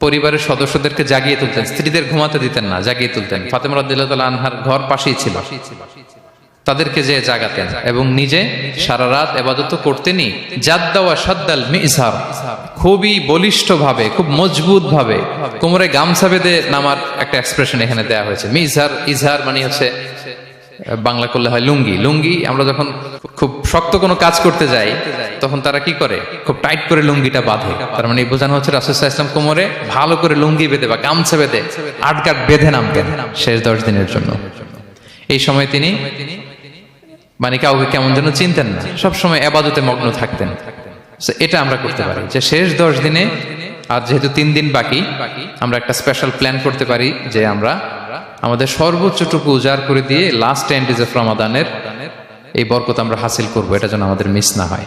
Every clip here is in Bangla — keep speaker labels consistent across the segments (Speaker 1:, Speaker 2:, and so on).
Speaker 1: পরিবারের সদস্যদেরকে জাগিয়ে তুলতেন, স্ত্রীদের ঘুমাতে দিতেন না, জাগিয়ে তুলতেন। ফাতেমা রাদিয়াল্লাহু তাআলা আনহার ঘর পাশেই ছিল। তাদেরকে যে জাগাতেন এবং নিজে সারা রাত এবাদত করতেনই। জাদ্দাওয়া সাদ্দাল মিসার, খুবই বলিষ্ঠ ভাবে খুব মজবুত ভাবে কোমরে গামছা বেঁধে নামার একটা এক্সপ্রেশন এখানে দেওয়া হয়েছে। মিজার ইজহার মানে হচ্ছে বাংলা করলে হয় লুঙ্গি। লুঙ্গি আমরা যখন খুব শক্ত কোনো কাজ করতে যাই, তখন তারা কি করে? খুব টাইট করে লুঙ্গিটা বাঁধে। তার মানে বোঝানো হচ্ছে রাসুসাহ ইসলাম কোমরে ভালো করে লুঙ্গি বেঁধে বা গামছা বেঁধে আটগাট বেঁধে নাম নামতেন শেষ দশ দিনের জন্য। এই সময় তিনি মানে কাউকে কেমন যেন চিনতেন না। সবসময় আবাদতে মগ্ন থাকতেন। এটা আমরা করতে পারি যে শেষ দশ দিনে, আর যেহেতু তিন দিন বাকি, আমরা একটা স্পেশাল প্ল্যান করতে পারি যে আমরা আমাদের সর্বোচ্চটুকু উজাড় করে দিয়ে লাস্ট ডেজ অফ রমাদানের এই বরকত আমরা হাসিল করব, এটা যেন আমাদের মিস না হয়।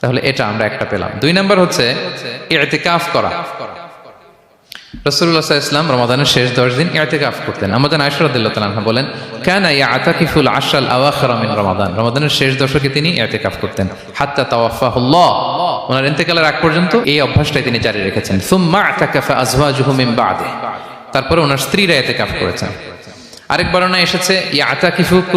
Speaker 1: তাহলে এটা আমরা একটা পেলাম। দুই নাম্বার হচ্ছে ইতিকাফ করা। রসুল্লাহ ইসলাম রমাদানের শেষ দশ দিন ইয়াতেকাফ করতেন। আমাদের আয়সরাদুল্লাহ তালাহা বলেন, কেন আতাকিফুল আশাল আওয়াখরামিন রমাদান। রমাদানের শেষ দশকে তিনি ইয়াতেকাফ করতেন। হাত্তা তাওয়াফাহুল্লাহ। ওনার ইন্তেকালের আগ পর্যন্ত এই অভ্যাসটাই তিনি জারি রেখেছেন। সুম্মা আতাকাফা আজওয়াজুহু মিন বাদে। তারপরে ওনার স্ত্রীরা ইয়াতেকাফ করেছেন। আরেক বর্ণনা এসেছে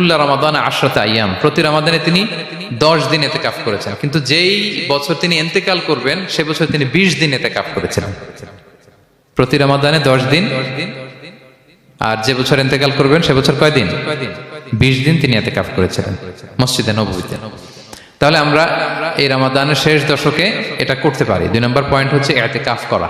Speaker 1: রমাদান আশরাত আইয়াম। প্রতি রমাদানে তিনি দশ দিন এতে কাফ করেছেন। কিন্তু যেই বছর তিনি এন্তেকাল করবেন, সে বছর তিনি বিশ দিন এতে কাফ করেছিলেন প্রতি রমাদানে দশ দিন। আর যে বছর ইন্তেকাল করবেন, সে বছর কয়দিন বিশ দিন তিনি এতে কাফ করেছিলেন মসজিদে নবীতে তাহলে আমরা এই রমাদানের শেষ দশকে এটা করতে পারি। দুই নম্বর পয়েন্ট হচ্ছে এতে কাফ করা।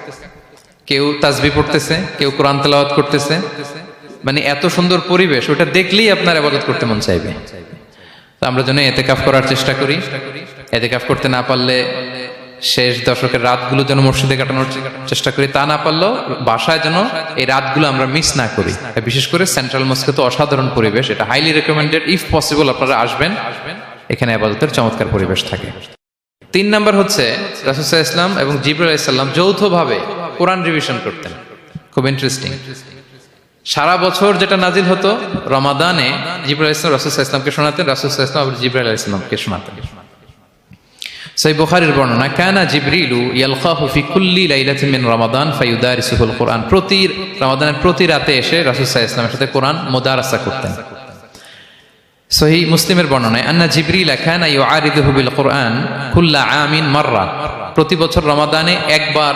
Speaker 1: কেউ তাজবি পড়তেছে, কেউ কোরআন তেলাওয়াত করতেছে। মানে এত সুন্দর পরিবেশ, ওটা দেখলেই আপনার আবাদত করতে মন চাইবে। তো আমরা যেন এতেকাফ করার চেষ্টা করি। এতেকাফ করতে না পারলে শেষ দশকের রাতগুলো যেন মসজিদে কাটানোর চেষ্টা করি। তা না পারলেও বাসায় যেন এই রাতগুলো আমরা মিস না করি। বিশেষ করে সেন্ট্রাল মস্কে তো অসাধারণ পরিবেশ, এটা হাইলি রেকমেন্ডেড ইফ পসিবল আপনারা আসবেন। এখানে আবাদতের চমৎকার পরিবেশ থাকে। তিন নাম্বার হচ্ছে রাসুসাহ ইসলাম এবং জিবর ইসলাম যৌথভাবে কোরআন রিভিশন করতেন। খুব ইন্টারেস্টিং সারা বছর যেটা নাজিল হতো, রমাদানে জিব্রাইল ইসলাম রাসুল ইসলামকে শোনাতেন, রাসুল ইসলাম জিব্রাইল ইসলামকে শোনাতেন। সেই বর্ণনা জিবরিলু কুল্লি মিন রমাদান কোরআন। প্রতি রমাদানের প্রতি রাতে এসে রাসূল সাল্লাল্লাহু সাথে কোরআন মুদারাসা করতেন। সহি মুসলিমের বর্ণনায়, আন্না জিবরিল কানা ইউআরিদুহু বিল কোরআন কুল্লা আমিন মাররা। প্রতি বছর রমাদানে একবার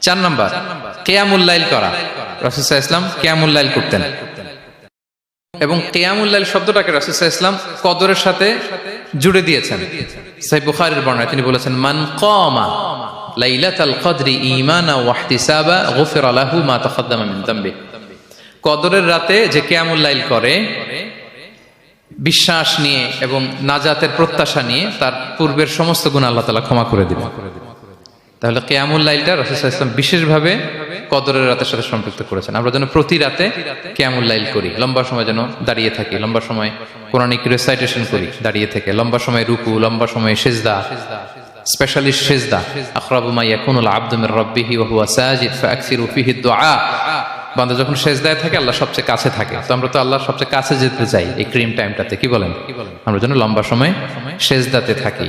Speaker 1: চার নাম্বার কেয়ামুল্লাইল করা। রসুসা ইসলাম কেয়ামুল্লাইল করতেন। এবং কেয়ামুল্লাইল শব্দটাকে রসুসা ইসলাম কদরের সাথে জুড়ে দিয়েছেন। সাই বুখারির বর্ণায় তিনি বলেছেন, মান কমা লাইলাতাল কদরি ঈমানা ওয়া ইহতিসাবা গুফিরা লাহু মা তাকাদ্দামা মিন যামবি কদরের রাতে যে কেয়ামুল্লাইল করে, বিশ্বাস নিয়ে এবং নাজাতের প্রত্যাশা নিয়ে তার পূর্বের সমস্ত গুণ আল্লাহ তালা ক্ষমা করে দিবেন। তাহলে কেয়ামুল লাইলটা রসুল ইসলাম বিশেষভাবে কদরের রাতের সাথে সম্পৃক্ত করেছেন। আমরা যেন প্রতি রাতে কেয়ামুল লাইল করি, লম্বা সময় যেন দাঁড়িয়ে থাকি, লম্বা সময় কোরআনিক রেসাইটেশন করি, দাঁড়িয়ে থেকে, লম্বা সময় রুকু, লম্বা সময় সেজদা স্পেশালিস্ট সেজদা। যখন থাকে, আল্লাহ সবচেয়ে কাছে থাকে। আমরা তো আল্লাহর সবচেয়ে কাছে যেতে চাই এই ক্রিম টাইমটাতে, কি আমরা যেন লম্বা সময় সেজদাতে থাকি।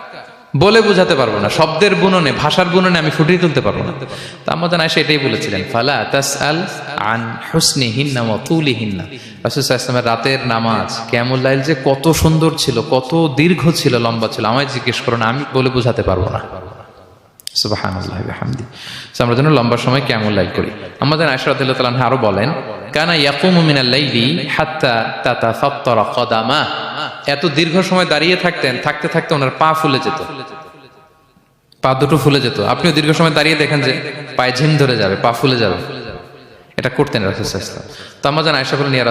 Speaker 1: বলে বোঝাতে পারব না, শব্দের বুননে, ভাষার বুননে আমি ফুটিয়ে তুলতে পারব না। তা আমাদের আয়সা এটাই বলেছিলেন, ফালা তাস আল আন হুসনি হিন্না ও তুলি হিন্না রাসুসাল্লামের রাতের নামাজ ক্যামুল্লাইল যে কত সুন্দর ছিল, কত দীর্ঘ ছিল, লম্বা ছিল, আমায় জিজ্ঞেস করো না, আমি বলে বোঝাতে পারব না। বিহামদি। আমরা যেন লম্বা সময় কেমন লাইল করি। আমাদের আনহা আরও বলেন, কানা ইয়াকুমু মিনাল লাইলি হাত্তা তাতাফাত্তারা কদামা। এত দীর্ঘ সময় দাঁড়িয়ে থাকতেন, থাকতে থাকতে ওনার পা ফুলে যেত। পা দুটো ফুলে যেত। আপনিও দীর্ঘ সময় দাঁড়িয়ে দেখেন যে পায়ে ঝিম ধরে যাবে, পা ফুলে যাবে। এটা করতেন রাসূলুল্লাহ তো আমরা জান আয়েশা বলেন ইয়া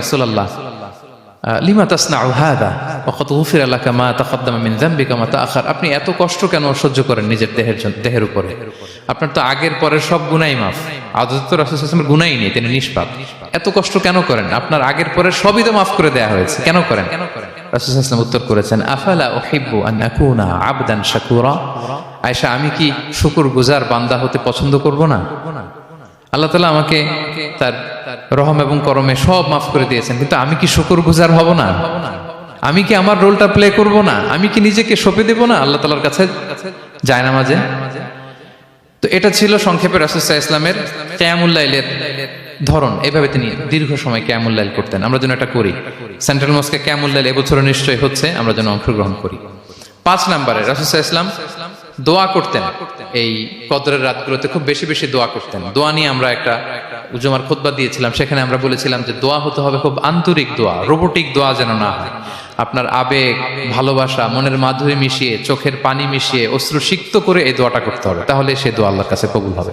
Speaker 1: মা তাআখার? আপনি এত কষ্ট কেন সহ্য করেন নিজের দেহের জন্য দেহের উপরে? আপনার তো আগের পরের সব গুনাই মাফ। আদত রাসূল গুনাই নেই, তিনি নিষ্পাপ। এত কষ্ট কেন করেন? আপনার আগের পরের সবই তো মাফ করে দেয়া হয়েছে, কেন করেন? কেন সাল্লাল্লাহু ওয়াসাল্লাম উত্তর করেছেন, আফালা উহিব্বু আন আকুনা আবদান শাকুরা? আয়েশা, আমি কি শুকুর গুজার বান্দা হতে পছন্দ করব না? আল্লাহ তালা আমাকে তার রহম এবং করমে সব মাফ করে দিয়েছেন, কিন্তু আমি কি শুকুর গুজার হব না? আমি কি আমার রোলটা প্লে করব না? আমি কি নিজেকে সঁপে দেব না? আল্লাহ তালার কাছে যায় না মাঝে তো এটা ছিল সংক্ষেপে রাসুসাহ ইসলামের ক্যামুল্লাইলের ধরন, এভাবে তিনি দীর্ঘ সময় ক্যামুল্লাইল করতেন। আমরা যেন এটা করি। সেন্ট্রাল মস্কে ক্যামুল্লাইল এবছরও নিশ্চয়ই হচ্ছে, আমরা যেন অংশগ্রহণ করি। পাঁচ নম্বরে রাসুসাহ ইসলাম দোয়া করতেন। এই কদরের রাতগুলোতে খুব বেশি বেশি দোয়া করতেন। দোয়া নিয়ে আমরা একটা উজুমার খোদবা দিয়েছিলাম, সেখানে আমরা বলেছিলাম যে দোয়া হতে হবে খুব আন্তরিক দোয়া, রোবোটিক দোয়া যেন না হয়। আপনার আবেগ, ভালোবাসা, মনের মাধুরী মিশিয়ে, চোখের পানি মিশিয়ে অশ্রু সিক্ত করে এই দোয়াটা করতে হবে, তাহলে সে দোয়া আল্লাহর কাছে কবুল হবে।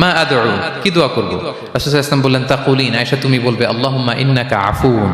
Speaker 1: মা আদউ, কি দোয়া করব? রাসূল ওয়াসাল্লাম বললেন, তাকুলিন, আয়েশা, তুমি বলবে আল্লাহ ইন্নাকা আফুন